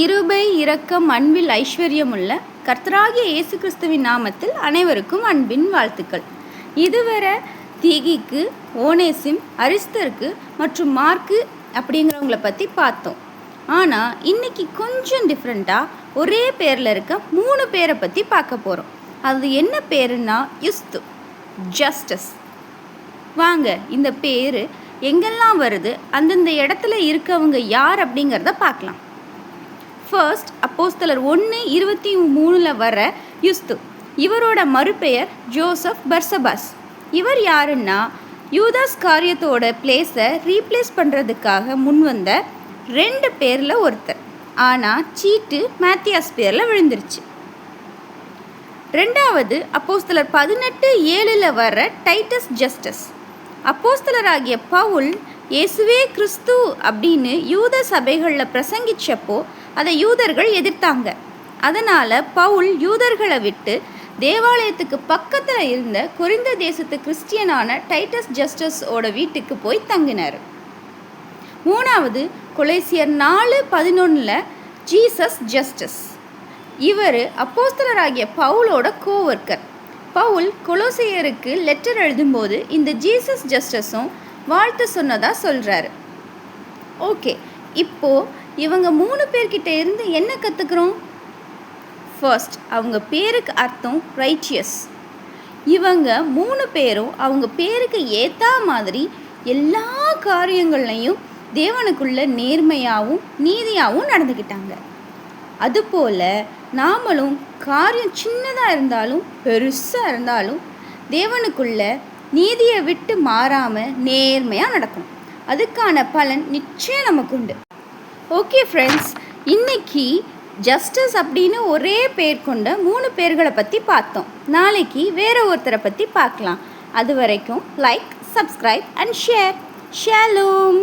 கிருபை இரக்கம் அன்பில் ஐஸ்வர்யமுள்ள கர்த்தராகிய இயேசு கிறிஸ்துவின் நாமத்தில் அனைவருக்கும் அன்பின் வாழ்த்துக்கள். இதுவரை தீகிக்கு ஓனேசிம் அரிஸ்தருக்கு மற்றும் மார்க்கு அப்படிங்கிறவங்கள பற்றி பார்த்தோம். ஆனால் இன்னைக்கு கொஞ்சம் டிஃப்ரெண்ட்டாக ஒரே பேரில் இருக்க மூணு பேரை பற்றி பார்க்க போகிறோம் அது என்ன பேருன்னா யுஸ்து ஜஸ்டிஸ். வாங்க இந்த பேர் எங்கெல்லாம் வருது அந்தந்த இடத்துல இருக்கவங்க யார் அப்படிங்கிறத பார்க்கலாம். ஃபர்ஸ்ட் அப்போஸ்தலர் ஒன்று இருபத்தி மூணில் வர யுஸ்து. இவரோட மறுபெயர் ஜோசப் பர்சபாஸ். இவர் யாருன்னா யூதாஸ் காரியத்தோட பிளேஸை ரீப்ளேஸ் பண்ணுறதுக்காக முன் வந்த ரெண்டு பேரில் ஒருத்தர். ஆனால் சீட்டு மேத்தியாஸ் பேரில் விழுந்துருச்சு. ரெண்டாவது அப்போஸ்தலர் பதினெட்டு ஏழில் வர டைட்டஸ் ஜஸ்டஸ். அப்போஸ்தலராகிய பவுல் இயேசுவே கிறிஸ்து அப்படின்னு யூத சபைகளில் பிரசங்கிச்சப்போ அதை யூதர்கள் எதிர்த்தாங்க. அதனால் பவுல் யூதர்களை விட்டு தேவாலயத்துக்கு பக்கத்தில் இருந்த குறைந்த தேசத்து கிறிஸ்டியனான டைட்டஸ் ஜஸ்டஸோட வீட்டுக்கு போய் தங்கினார். மூணாவது கொலேசியர் நாலு பதினொன்றில் ஜீசஸ் ஜஸ்டிஸ். இவர் அப்போஸ்தலராகிய பவுலோட கோவர்க்கர் பவுல் கொலோசியருக்கு லெட்டர் எழுதும்போது இந்த ஜீசஸ் ஜஸ்டஸும் வாழ்த்து சொன்னதா சொல்கிறாரு ஓகே இப்போது இவங்க மூணு பேர்கிட்ட இருந்து என்ன கற்றுக்குறோம் ஃபர்ஸ்ட் அவங்க பேருக்கு அர்த்தம் ரைச்சியஸ் இவங்க மூணு பேரும் அவங்க பேருக்கு ஏற்ற மாதிரி எல்லா காரியங்கள்லையும் தேவனுக்குள்ள நேர்மையாகவும் நீதியாகவும் நடந்துக்கிட்டாங்க அதுபோல் நாமளும் காரியம் சின்னதாக இருந்தாலும் பெருசாக இருந்தாலும் தேவனுக்குள்ள நீதியை விட்டு மாறாமல் நேர்மையாக நடக்கணும் அதுக்கான பலன் நிச்சயம் நமக்கு உண்டு. ஓகே ஃப்ரெண்ட்ஸ் இன்னைக்கு ஜஸ்டிஸ் அப்படின்னு ஒரே பேர் கொண்ட மூணு பேர்களை பற்றி பார்த்தோம். நாளைக்கு வேற ஒருத்தரை பற்றி பார்க்கலாம். அது வரைக்கும் லைக் சப்ஸ்கிரைப் அண்ட் ஷேர் ஷேலூம்